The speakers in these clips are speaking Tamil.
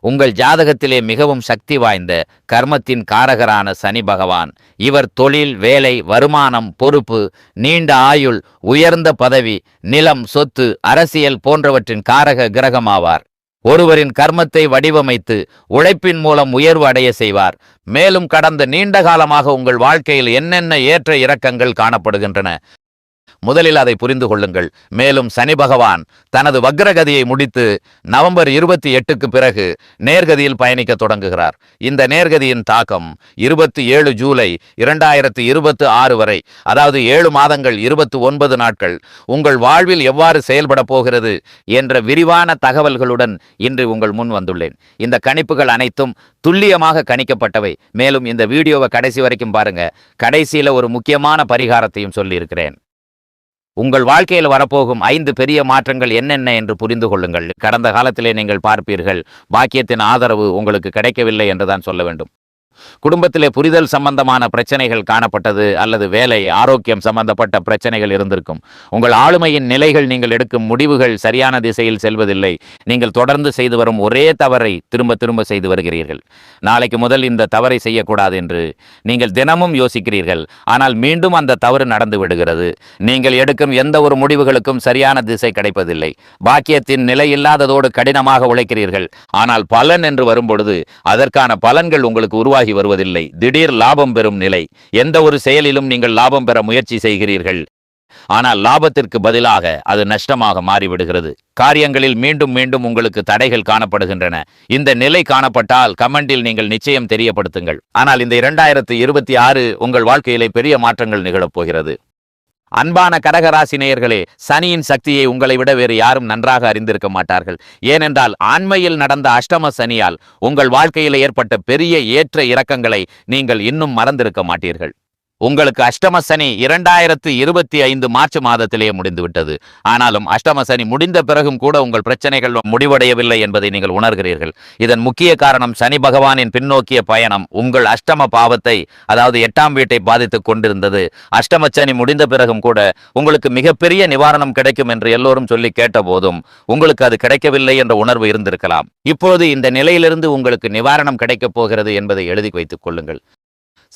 உங்கள் ஜாதகத்திலே மிகவும் சக்தி வாய்ந்த கர்மத்தின் காரகரான சனி பகவான். இவர் தொழில் வேலை வருமானம் பொறுப்பு நீண்ட ஆயுள் உயர்ந்த பதவி நிலம் சொத்து அரசியல் போன்றவற்றின் காரக கிரகமாவார். ஒருவரின் கர்மத்தை வடிவமைத்து உழைப்பின் மூலம் உயர்வு அடைய செய்வார். மேலும் கடந்த நீண்ட காலமாக உங்கள் வாழ்க்கையில் என்னென்ன ஏற்ற இறக்கங்கள் காணப்படுகின்றன? முதலில் அதை புரிந்து கொள்ளுங்கள். மேலும் சனி பகவான் தனது வக்ரகதியை முடித்து நவம்பர் இருபத்தி எட்டுக்கு பிறகு நேர்கதியில் பயணிக்க தொடங்குகிறார். இந்த நேர்கதியின் தாக்கம் இருபத்தி ஏழு ஜூலை இரண்டாயிரத்தி இருபத்தி ஆறு வரை அதாவது ஏழு மாதங்கள் இருபத்தி ஒன்பது நாட்கள் உங்கள் வாழ்வில் எவ்வாறு செயல்பட போகிறது என்ற விரிவான தகவல்களுடன் இன்று உங்கள் முன் வந்துள்ளேன். இந்த கணிப்புகள் அனைத்தும் துல்லியமாக கணிக்கப்பட்டவை. மேலும் இந்த வீடியோவை கடைசி வரைக்கும் பாருங்க. கடைசியில ஒரு முக்கியமான பரிகாரத்தையும் சொல்லியிருக்கிறேன். உங்கள் வாழ்க்கையில் வரப்போகும் ஐந்து பெரிய மாற்றங்கள் என்னென்ன என்று புரிந்து கொள்ளுங்கள். கடந்த காலத்திலே நீங்கள் பார்ப்பீர்கள் பாக்கியத்தின் ஆதரவு உங்களுக்கு கிடைக்கவில்லை என்றுதான் சொல்ல வேண்டும். குடும்பத்திலே புரிதல் சம்பந்தமான பிரச்சனைகள் காணப்பட்டது அல்லது வேலை ஆரோக்கியம் சம்பந்தப்பட்ட பிரச்சனைகள் இருந்திருக்கும். உங்கள் ஆளுமையின் நிலைகள் நீங்கள் எடுக்கும் முடிவுகள் சரியான திசையில் செல்வதில்லை. நீங்கள் தொடர்ந்து செய்து வரும் ஒரே தவறை திரும்ப திரும்ப செய்து வருகிறீர்கள். நாளைக்கு முதல் இந்த தவறை செய்யக்கூடாது என்று நீங்கள் தினமும் யோசிக்கிறீர்கள். ஆனால் மீண்டும் அந்த தவறு நடந்து விடுகிறது. நீங்கள் எடுக்கும் எந்த ஒரு முடிவுகளுக்கும் சரியான திசை கிடைப்பதில்லை. பாக்கியத்தின் நிலை இல்லாததோடு கடினமாக உழைக்கிறீர்கள். ஆனால் பலன் என்று வரும்பொழுது அதற்கான பலன்கள் உங்களுக்கு உருவாகி வருவதில்லை. திடீர் லாபம் பெறும் நிலை. எந்த ஒரு செயலிலும் நீங்கள் லாபம் பெற முயற்சி செய்கிறீர்கள். ஆனால் லாபத்திற்கு பதிலாக அது நஷ்டமாக மாறிவிடுகிறது. காரியங்களில் மீண்டும் மீண்டும் உங்களுக்கு தடைகள் காணப்படுகின்றன. இந்த நிலை காணப்பட்டால் கமெண்டில் நீங்கள் நிச்சயம் தெரியப்படுத்துங்கள். ஆனால் இந்த இரண்டாயிரத்து இருபத்தி ஆறு உங்கள் வாழ்க்கையிலே பெரிய மாற்றங்கள் நிகழப் போகிறது. அன்பான கடகராசி நேயர்களே சனியின் சக்தியை உங்களை விட வேறு யாரும் நன்றாக அறிந்திருக்க மாட்டார்கள். ஏனென்றால் ஆண்மையில் நடந்த அஷ்டம சனியால் உங்கள் வாழ்க்கையில் ஏற்பட்ட பெரிய ஏற்ற இறக்கங்களை நீங்கள் இன்னும் மறந்திருக்க மாட்டீர்கள். உங்களுக்கு அஷ்டம சனி இரண்டாயிரத்து இருபத்தி ஐந்து மார்ச் மாதத்திலேயே முடிந்துவிட்டது. ஆனாலும் அஷ்டம சனி முடிந்த பிறகும் கூட உங்கள் பிரச்சனைகள் முடிவடையவில்லை என்பதை நீங்கள் உணர்கிறீர்கள். இதன் முக்கிய காரணம் சனி பகவானின் பின்னோக்கிய பயணம். உங்கள் அஷ்டம பாவத்தை அதாவது எட்டாம் வீட்டை பாதித்துக் கொண்டிருந்தது. அஷ்டம சனி முடிந்த பிறகும் கூட உங்களுக்கு மிகப்பெரிய நிவாரணம் கிடைக்கும் என்று எல்லோரும் சொல்லி கேட்ட போதும் உங்களுக்கு அது கிடைக்கவில்லை என்ற உணர்வு இருந்திருக்கலாம். இப்போது இந்த நிலையிலிருந்து உங்களுக்கு நிவாரணம் கிடைக்கப் போகிறது என்பதை எழுதி வைத்துக் கொள்ளுங்கள்.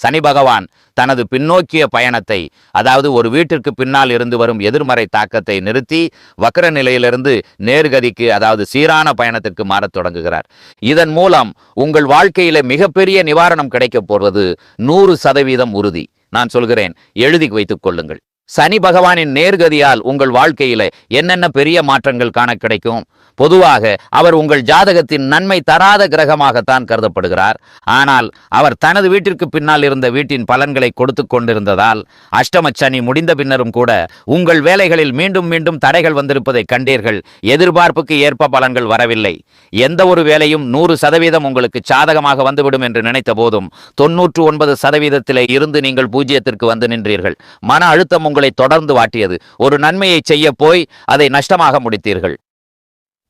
சனி பகவான் தனது பின்னோக்கிய பயணத்தை அதாவது ஒரு வீட்டிற்கு பின்னால் இருந்து வரும் எதிர்மறை தாக்கத்தை நிறுத்தி வக்கர நிலையிலிருந்து நேர்கதிக்கு அதாவது சீரான பயணத்திற்கு மாறத் தொடங்குகிறார். இதன் மூலம் உங்கள் வாழ்க்கையில மிகப்பெரிய நிவாரணம் கிடைக்கப் போவது நூறு சதவீதம் உறுதி. நான் சொல்கிறேன் எழுதி வைத்துக் கொள்ளுங்கள். சனி பகவானின் நேர்கதியால் உங்கள் வாழ்க்கையில என்னென்ன பெரிய மாற்றங்கள் காண கிடைக்கும்? பொதுவாக அவர் உங்கள் ஜாதகத்தின் நன்மை தராத கிரகமாகத்தான் கருதப்படுகிறார். ஆனால் அவர் தனது வீட்டிற்கு பின்னால் இருந்த வீட்டின் பலன்களை கொடுத்து கொண்டிருந்ததால் அஷ்டம சனி முடிந்த பின்னரும் கூட உங்கள் வேலைகளில் மீண்டும் மீண்டும் தடைகள் வந்திருப்பதை கண்டீர்கள். எதிர்பார்ப்புக்கு ஏற்ப பலன்கள் வரவில்லை. எந்த ஒரு வேலையும் நூறு சதவீதம் உங்களுக்கு சாதகமாக வந்துவிடும் என்று நினைத்த போதும் தொன்னூற்று ஒன்பது சதவீதத்திலே இருந்து நீங்கள் பூஜ்ஜியத்திற்கு வந்து நின்றீர்கள். மன அழுத்தம் உங்கள் தொடர்ந்து வாட்டியது. ஒரு நன்மையை செய்ய போய் அதை நஷ்டமாக முடித்தீர்கள்.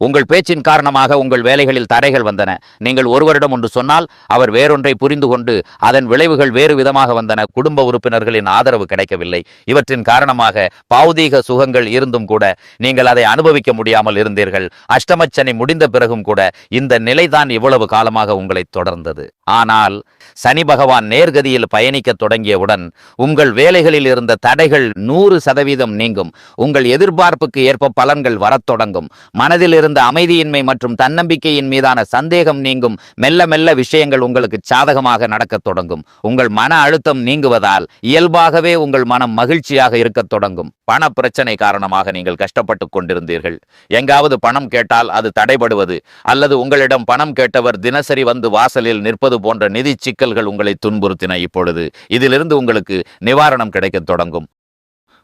உங்கள் பேச்சின் காரணமாக உங்கள் வேலைகளில் தடைகள் வந்தன. நீங்கள் ஒருவரிடம் ஒன்று சொன்னால் அவர் வேறொன்றை புரிந்து கொண்டு அதன் விளைவுகள் வேறு விதமாக வந்தன. குடும்ப உறுப்பினர்களின் ஆதரவு கிடைக்கவில்லை. இவற்றின் காரணமாக பௌதீக சுகங்கள் இருந்தும் கூட நீங்கள் அதை அனுபவிக்க முடியாமல் இருந்தீர்கள். அஷ்டமச்சனி முடிந்த பிறகும் கூட இந்த நிலைதான் இவ்வளவு காலமாக உங்களை தொடர்ந்தது. ஆனால் சனி பகவான் நேர்கதியில் பயணிக்க தொடங்கியவுடன் உங்கள் வேலைகளில் இருந்த தடைகள் நூறு சதவீதம் நீங்கும். உங்கள் எதிர்பார்ப்புக்கு ஏற்ப பலன்கள் வரத் தொடங்கும். மனதில் இருந்த அமைதியின்மை மற்றும் தன்னம்பிக்கையின் மீதான சந்தேகம் நீங்கும் மெல்ல மெல்ல விஷயங்கள் உங்களுக்கு சாதகமாக நடக்கத் தொடங்கும். உங்கள் மன அழுத்தம் நீங்குவதால் இயல்பாகவே உங்கள் மனம் மகிழ்ச்சியாக இருக்கத் தொடங்கும். பண பிரச்சனை காரணமாக நீங்கள் கஷ்டப்பட்டு கொண்டிருந்தீர்கள். எங்காவது பணம் கேட்டால் அது தடைபடுவது அல்லது உங்களிடம் பணம் கேட்டவர் தினசரி வந்து வாசலில் நிற்பது போன்ற நிதி சிக்கல்கள் உங்களை துன்புறுத்தின இப்பொழுது. இதிலிருந்து உங்களுக்கு நிவாரணம் கிடைக்கத் தொடங்கும்.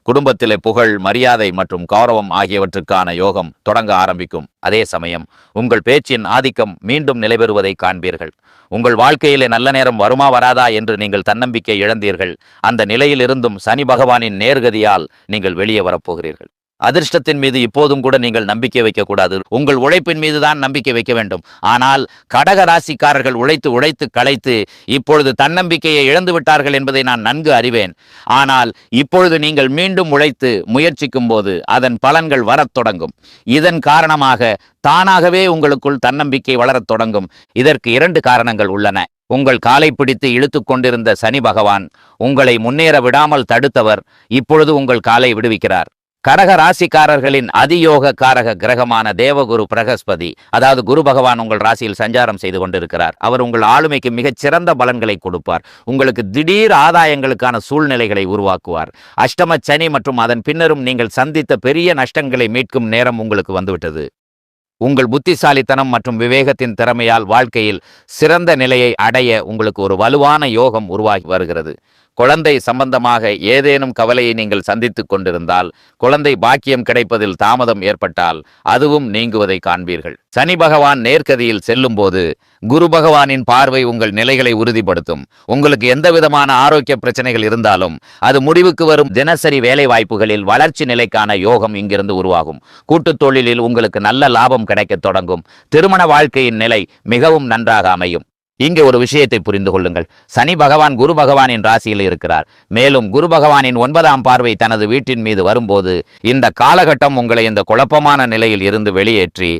குடும்பத்திலே புகழ் மரியாதை மற்றும் கௌரவம் ஆகியவற்றுக்கான யோகம் தொடங்க ஆரம்பிக்கும். அதே சமயம் உங்கள் பேச்சின் ஆதிக்கம் மீண்டும் நிலைபெறுவதை காண்பீர்கள். உங்கள் வாழ்க்கையிலே நல்ல நேரம் வருமா வராதா என்று நீங்கள் தன்னம்பிக்கை இழந்தீர்கள். அந்த நிலையிலிருந்தும் சனி பகவானின் நேர்கதியால் நீங்கள் வெளியே வரப்போகிறீர்கள். அதிர்ஷ்டத்தின் மீது இப்போதும் கூட நீங்கள் நம்பிக்கை வைக்கக்கூடாது. உங்கள் உழைப்பின் மீது தான் நம்பிக்கை வைக்க வேண்டும். ஆனால் கடக ராசிக்காரர்கள் உழைத்து உழைத்து களைத்து இப்பொழுது தன்னம்பிக்கையை இழந்து விட்டார்கள் என்பதை நான் நன்கு அறிவேன். ஆனால் இப்பொழுது நீங்கள் மீண்டும் உழைத்து முயற்சிக்கும் போது அதன் பலன்கள் வரத் தொடங்கும். இதன் காரணமாக தானாகவே உங்களுக்குள் தன்னம்பிக்கை வளரத் தொடங்கும். இதற்கு இரண்டு காரணங்கள் உள்ளன. உங்கள் காலை பிடித்து இழுத்து கொண்டிருந்த சனி பகவான் உங்களை முன்னேற விடாமல் தடுத்தவர் இப்பொழுது உங்கள் காலை விடுவிக்கிறார். கடக ராசிக்காரர்களின் அதியோக காரக கிரகமான தேவகுரு பிரகஸ்பதி அதாவது குரு பகவான் உங்கள் ராசியில் சஞ்சாரம் செய்து கொண்டிருக்கிறார். அவர் உங்கள் ஆளுமைக்கு மிகச் சிறந்த பலன்களை கொடுப்பார். உங்களுக்கு திடீர் ஆதாயங்களுக்கான சூழ்நிலைகளை உருவாக்குவார். அஷ்டம சனி மற்றும் அதன் பின்னரும் நீங்கள் சந்தித்த பெரிய நஷ்டங்களை மீட்கும் நேரம் உங்களுக்கு வந்துவிட்டது. உங்கள் புத்திசாலித்தனம் மற்றும் விவேகத்தின் திறமையால் வாழ்க்கையில் சிறந்த நிலையை அடைய உங்களுக்கு ஒரு வலுவான யோகம் உருவாகி வருகிறது. குழந்தை சம்பந்தமாக ஏதேனும் கவலையை நீங்கள் சந்தித்துக் கொண்டிருந்தால் குழந்தை பாக்கியம் கிடைப்பதில் தாமதம் ஏற்பட்டால் அதுவும் நீங்குவதை காண்பீர்கள். சனி பகவான் நேர்கதியில் செல்லும்போது குரு பகவானின் பார்வை உங்கள் நிலைகளை உறுதிப்படுத்தும். உங்களுக்கு எந்த விதமான ஆரோக்கிய பிரச்சனைகள் இருந்தாலும் அது முடிவுக்கு வரும் தினசரி வேலை வாய்ப்புகளில் வளர்ச்சி நிலைக்கான யோகம் இங்கிருந்து உருவாகும். கூட்டுத் தொழிலில் உங்களுக்கு நல்ல லாபம் கிடைக்கத் தொடங்கும். திருமண வாழ்க்கையின் நிலை மிகவும் நன்றாக அமையும். இங்கே ஒரு விஷயத்தை புரிந்து கொள்ளுங்கள். சனி பகவான் குரு பகவானின் ராசியில் இருக்கிறார். மேலும் குரு பகவானின் ஒன்பதாம் பார்வை தனது வீட்டின் மீது வரும்போது இந்த காலகட்டம் உங்களை இந்த குழப்பமான நிலையில் இருந்து வெளியேற்றி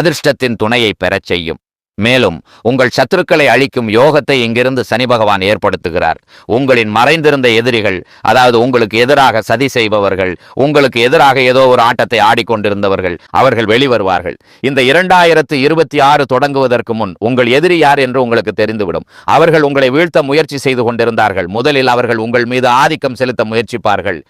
அதிர்ஷ்டத்தின் துணையை பெறச் செய்யும். மேலும் உங்கள் சத்துருக்களை அழிக்கும் யோகத்தை இங்கிருந்து சனி பகவான் ஏற்படுத்துகிறார். உங்களின் மறைந்திருந்த எதிரிகள் அதாவது உங்களுக்கு எதிராக சதி செய்பவர்கள் உங்களுக்கு எதிராக ஏதோ ஒரு ஆட்டத்தை ஆடிக்கொண்டிருந்தவர்கள் அவர்கள் வெளிவருவார்கள். இந்த இரண்டாயிரத்து இருபத்தி ஆறு தொடங்குவதற்கு முன் உங்கள் எதிரி யார் என்று உங்களுக்கு தெரிந்துவிடும். அவர்கள் உங்களை வீழ்த்த முயற்சி செய்து கொண்டிருந்தார்கள். முதலில் அவர்கள் உங்கள் மீது ஆதிக்கம் செலுத்த முயற்சிப்பார்கள்.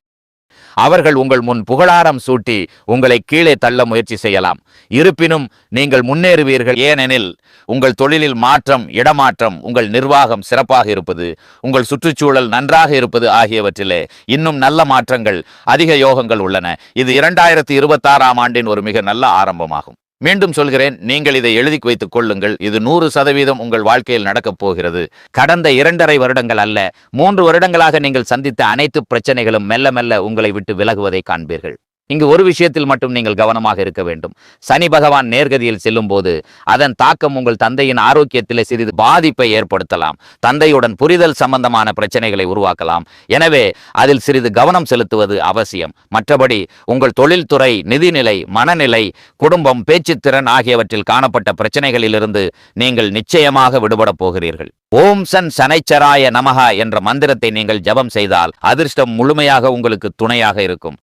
அவர்கள் உங்கள் முன் புகழாரம் சூட்டி உங்களை கீழே தள்ள முயற்சி செய்யலாம். இருப்பினும் நீங்கள் முன்னேறுவீர்கள். ஏனெனில் உங்கள் தொழிலில் மாற்றம் இடமாற்றம் உங்கள் நிர்வாகம் சிறப்பாக இருப்பது உங்கள் சுற்றுச்சூழல் நன்றாக இருப்பது ஆகியவற்றிலே இன்னும் நல்ல மாற்றங்கள் அதிக யோகங்கள் உள்ளன. இது இரண்டாயிரத்தி இருபத்தாறாம் ஆண்டின் ஒரு மிக நல்ல ஆரம்பமாகும். மீண்டும் சொல்கிறேன் நீங்கள் இதை எழுதி வைத்துக் கொள்ளுங்கள். இது நூறு சதவீதம் உங்கள் வாழ்க்கையில் நடக்கப் போகிறது. கடந்த இரண்டரை வருடங்கள் அல்ல மூன்று வருடங்களாக நீங்கள் சந்தித்த அனைத்து பிரச்சனைகளும் மெல்ல மெல்ல உங்களை விட்டு விலகுவதை காண்பீர்கள். இங்கு ஒரு விஷயத்தில் மட்டும் நீங்கள் கவனமாக இருக்க வேண்டும். சனி பகவான் நேர்கதியில் செல்லும் போது அதன் தாக்கம் உங்கள் தந்தையின் ஆரோக்கியத்திலே சிறிது பாதிப்பை ஏற்படுத்தலாம். தந்தையுடன் புரிதல் சம்பந்தமான பிரச்சனைகளை உருவாக்கலாம். எனவே அதில் சிறிது கவனம் செலுத்துவது அவசியம். மற்றபடி உங்கள் தொழில்துறை நிதிநிலை மனநிலை குடும்பம் பேச்சுத்திறன் ஆகியவற்றில் காணப்பட்ட பிரச்சனைகளிலிருந்து நீங்கள் நிச்சயமாக விடுபடப் போகிறீர்கள். ஓம் சன் சனைச்சராய நமகா என்ற மந்திரத்தை நீங்கள் ஜபம் செய்தால் அதிர்ஷ்டம் முழுமையாக உங்களுக்கு துணையாக இருக்கும்.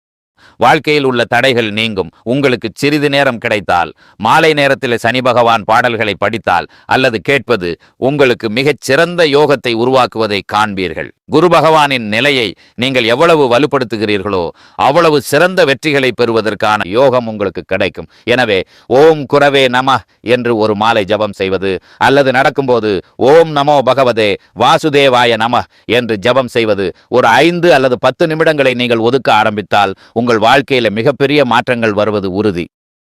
வாழ்க்கையில் உள்ள தடைகள் நீங்கும். உங்களுக்கு சிறிது நேரம் கிடைத்தால் மாலை நேரத்தில் சனி பகவான் பாடல்களை படித்தால் அல்லது கேட்பது உங்களுக்கு மிகச் சிறந்த யோகத்தை உருவாக்குவதை காண்பீர்கள். குரு பகவானின் நிலையை நீங்கள் எவ்வளவு வலுப்படுத்துகிறீர்களோ அவ்வளவு சிறந்த வெற்றிகளை பெறுவதற்கான யோகம் உங்களுக்கு கிடைக்கும். எனவே ஓம் குரவே நம என்று ஒரு மாலை ஜபம் செய்வது அல்லது நடக்கும்போது ஓம் நமோ பகவதே வாசுதேவாய நம என்று ஜபம் செய்வது ஒரு ஐந்து அல்லது பத்து நிமிடங்களை நீங்கள் ஒதுக்க ஆரம்பித்தால் உங்கள் வாழ்க்கையில மிகப்பெரிய மாற்றங்கள் வருவது உறுதி.